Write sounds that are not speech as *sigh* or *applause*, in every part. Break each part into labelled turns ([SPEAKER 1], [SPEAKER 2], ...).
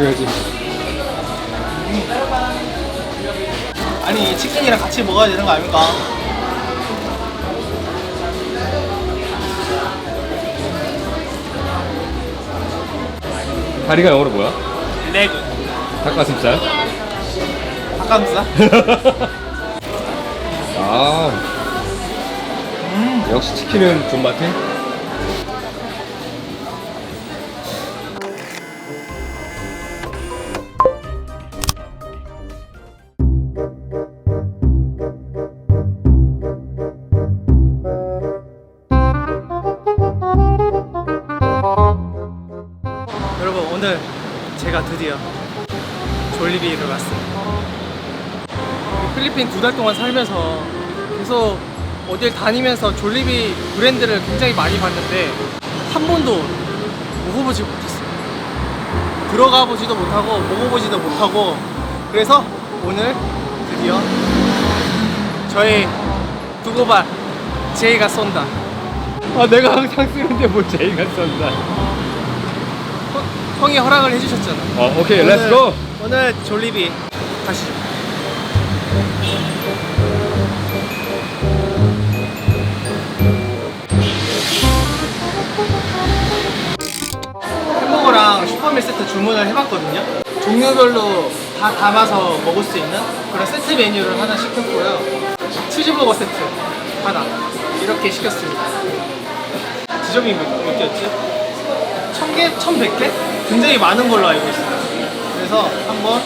[SPEAKER 1] 그래야지.
[SPEAKER 2] 아니 치킨이랑 같이 먹어야 되는 거 아닙니까?
[SPEAKER 1] 다리가 영어로 뭐야?
[SPEAKER 2] 레그
[SPEAKER 1] 닭가슴살?
[SPEAKER 2] 닭가슴살? *laughs*
[SPEAKER 1] 아. 역시 치킨은 존맛해?
[SPEAKER 2] 드디어 졸리비를 왔습니다. 필리핀 두 달 동안 살면서 계속 어딜 다니면서 졸리비 브랜드를 굉장히 많이 봤는데 한 번도 먹어보지 못했어요. 들어가 보지도 못하고 먹어보지도 못하고 그래서 오늘 드디어 저희 두고발 제이가 쏜다.
[SPEAKER 1] 아, 내가 항상 쓰는데 뭘 제이가 썼나?
[SPEAKER 2] 형- 형이 허락을 해주셨잖아.
[SPEAKER 1] 어, 오케이,
[SPEAKER 2] 오늘-
[SPEAKER 1] 렛츠 고!
[SPEAKER 2] 오늘 졸리비 가시죠. 햄버거랑 슈퍼밀 세트 주문을 해봤거든요. 종류별로 다 담아서 먹을 수 있는 그런 세트 메뉴를 하나 시켰고요. 치즈버거 세트 하나 이렇게 시켰습니다. 지점이 몇, 몇 개였지? 1000개? 1100개? 굉장히 많은 걸로 알고 있어요. 그래서 한번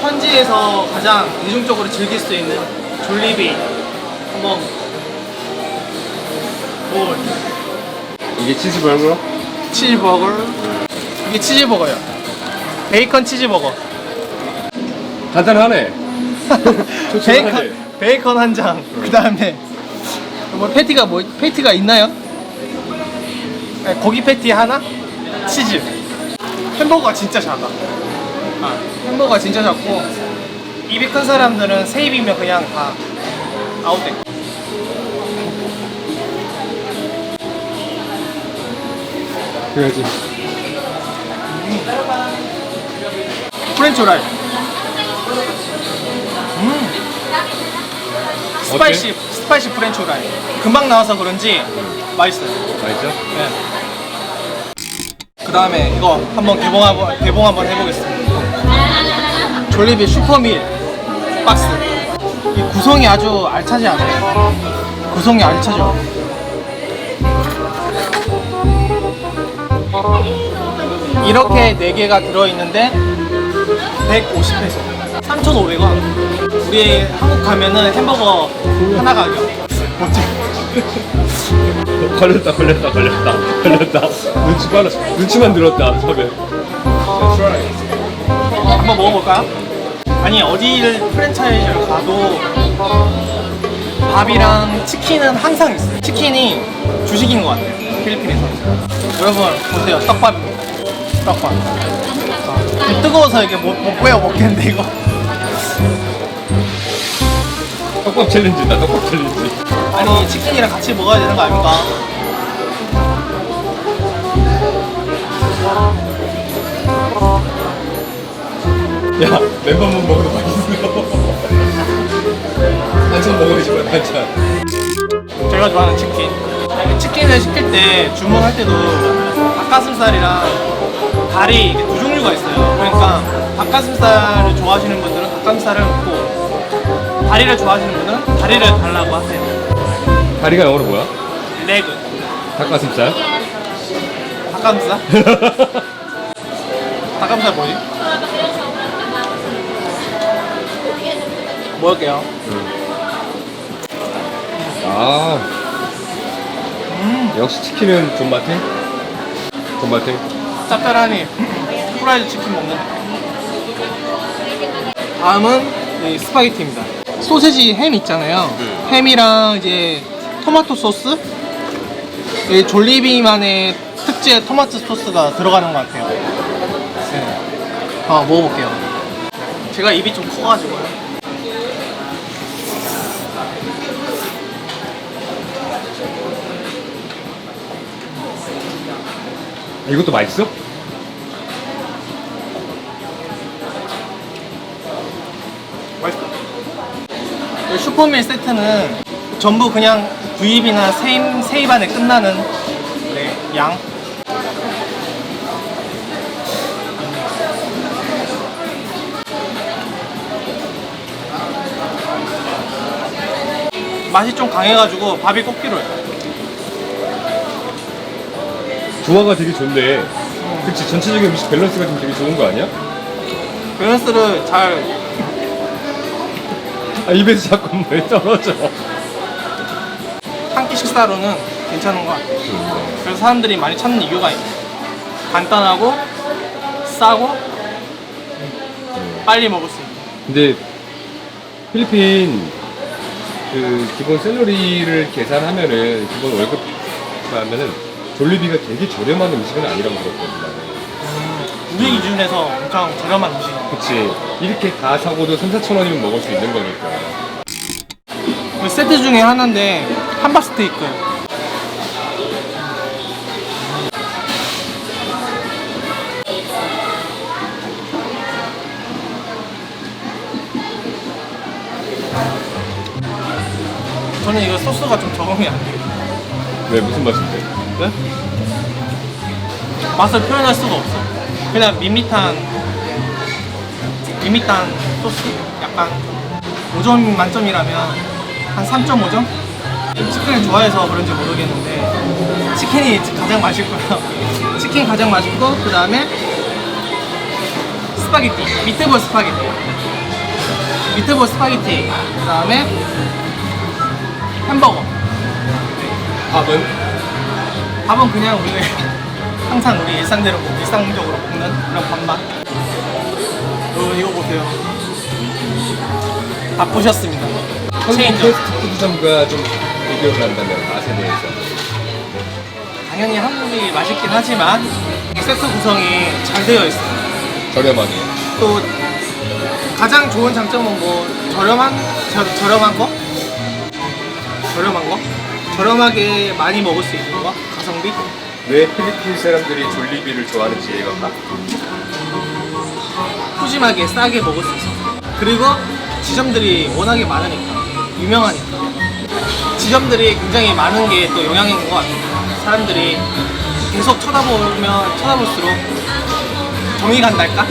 [SPEAKER 2] 현지에서 가장 대중적으로 즐길 수 있는 졸리비 한번 먹어볼게요.
[SPEAKER 1] 이게 치즈버거?
[SPEAKER 2] 치즈버거. 이게 치즈버거요. 베이컨 치즈버거.
[SPEAKER 1] 간단하네. *laughs*
[SPEAKER 2] 베이컨, 베이컨 한 장. 그 다음에 뭐 패티가 뭐 패티가 있나요? 네, 고기 패티 하나, 치즈. 햄버거가 진짜 작아. 아, 햄버거가 진짜 작고 입이 큰 사람들은 세 입이면 그냥 다 아웃돼.
[SPEAKER 1] 그래야지.
[SPEAKER 2] 프렌치 후라이. 음. 스파이시 스파이시 프렌치 후라이. 금방 나와서 그런지 맛있어요.
[SPEAKER 1] 맛있어?
[SPEAKER 2] 네. 그 다음에 이거 한번 개봉 한번 개봉 한번 해보겠습니다. 졸리비 슈퍼밀 박스. 이 구성이 아주 알차지 않아요? 구성이 알차죠. 이렇게 4개가 들어있는데 150페소 3,500원 우리 한국 가면은 햄버거 하나 가격 뭐지?
[SPEAKER 1] 걸렸다, 걸렸다, 걸렸다, 걸렸다. 눈치 빨라. 눈치만 들었다, 처음에.
[SPEAKER 2] 한번 먹어볼까요? 아니 어디를 프랜차이즈를 가도 밥이랑 치킨은 항상 있어요 치킨이 주식인 것 같아요 필리핀에서 여러분 보세요 떡밥입니다 떡밥 아, 좀 뜨거워서 이게 못, 못 보여 먹겠는데 이거
[SPEAKER 1] 떡밥 챌린지다, 떡밥 챌린지.
[SPEAKER 2] 아니 치킨이랑 같이 먹어야 되는 거 아닙니까?
[SPEAKER 1] 야, 멤버만 먹어도 맛있어. 한참 먹어야지, 한참.
[SPEAKER 2] 제가 좋아하는 치킨 치킨을 시킬 때 주문할 때도 닭가슴살이랑 다리 이렇게 두 종류가 있어요 그러니까 닭가슴살을 좋아하시는 분들은 닭가슴살을 먹고 다리를 좋아하시는 분들은 다리를 달라고 하세요
[SPEAKER 1] 다리가 영어로 뭐야?
[SPEAKER 2] 레그
[SPEAKER 1] 닭가슴살?
[SPEAKER 2] 닭가슴살? *laughs* 닭가슴살 뭐지? 먹을게요
[SPEAKER 1] 아. 역시 치킨은 존맛해? 존맛해?
[SPEAKER 2] 짭짤하니 프라이드 치킨 먹는 다음은 이 스파게티입니다 소세지 햄 있잖아요. 햄이랑 이제 토마토 소스? 이 졸리비만의 특제 토마토 소스가 들어가는 것 같아요. 네. 어, 먹어볼게요. 제가 입이 좀 커가지고요.
[SPEAKER 1] 이것도 맛있어?
[SPEAKER 2] 슈퍼밀 세트는 전부 그냥 구입이나 세입, 세입 안에 끝나는 네, 양. 맛이 좀 강해가지고 밥이 꼭 필요해.
[SPEAKER 1] 조화가 되게 좋네. 그치 전체적인 음식 밸런스가 좀 되게 좋은 거 아니야?
[SPEAKER 2] 밸런스를 잘
[SPEAKER 1] 아 입에서 자꾸 물 떨어져.
[SPEAKER 2] 한 끼 식사로는 괜찮은 것 같아요. 그래서 사람들이 많이 찾는 이유가 있어요. 간단하고 싸고 빨리 먹을 수 있는.
[SPEAKER 1] 근데 필리핀 그 기본 샐러리를 계산하면은 기본 월급 하면은 졸리비가 되게 저렴한 음식은 아니라고 들었거든.
[SPEAKER 2] 우리 기준에서 엄청 저렴한 음식이에요.
[SPEAKER 1] 그치. 이렇게 다 사고도 3, 4천 원이면 먹을 수 있는 거니까.
[SPEAKER 2] 그 세트 중에 하나인데 함박 스테이크. 저는 이거 소스가 좀 적응이 안 돼요.
[SPEAKER 1] 왜 무슨 맛인데?
[SPEAKER 2] 네? 맛을 표현할 수가 없어요. 그냥 밋밋한 밋밋한 소스. 약간 5점 만점이라면 한 3.5점? 치킨을 좋아해서 그런지 모르겠는데 치킨이 가장 맛있고요. *laughs* 치킨 가장 맛있고 그 다음에 스파게티, 미트볼 스파게티, 미트볼 스파게티, 그 다음에 햄버거.
[SPEAKER 1] 밥은?
[SPEAKER 2] 밥은 그냥 우리 항상 우리 일상대로 먹- 일상적으로 먹는 그런 밥맛. 어, 이거 보세요. 바쁘셨습니다.
[SPEAKER 1] 한국
[SPEAKER 2] 체인점.
[SPEAKER 1] 패스트푸드점과 좀 비교를 한다면 맛에 대해서.
[SPEAKER 2] 당연히 한국이 맛있긴 하지만 세트 구성이 잘 되어 있어요.
[SPEAKER 1] 저렴하게.
[SPEAKER 2] 또 가장 좋은 장점은 뭐 저렴한 저, 저렴한 거, 저렴한 거, 저렴하게 많이 먹을 수 있는 거, 가성비.
[SPEAKER 1] 왜 필리핀 사람들이 졸리비를 좋아하는지 이해가 가.
[SPEAKER 2] 푸짐하게 싸게 먹을 수 있어. 그리고 지점들이 워낙에 많으니까 유명하니까 지점들이 굉장히 많은 게또 있는 것 같아요. 사람들이 계속 쳐다보면 쳐다볼수록 정이 간달까?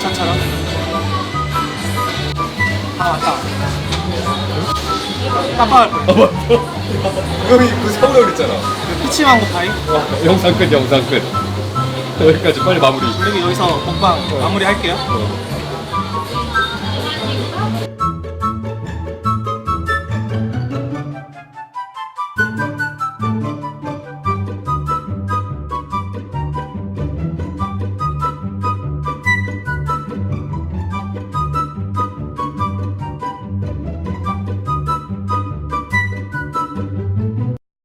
[SPEAKER 2] 저처럼. 아 맞다. 뻔.
[SPEAKER 1] 아 맞다. 형이 그 사오라고 그랬잖아.
[SPEAKER 2] 그 피치망 고 파이.
[SPEAKER 1] 와, 영상 끝, 영상 끝. 여기까지 빨리 마무리.
[SPEAKER 2] 그리고 여기서 먹방 마무리할게요.
[SPEAKER 1] 어.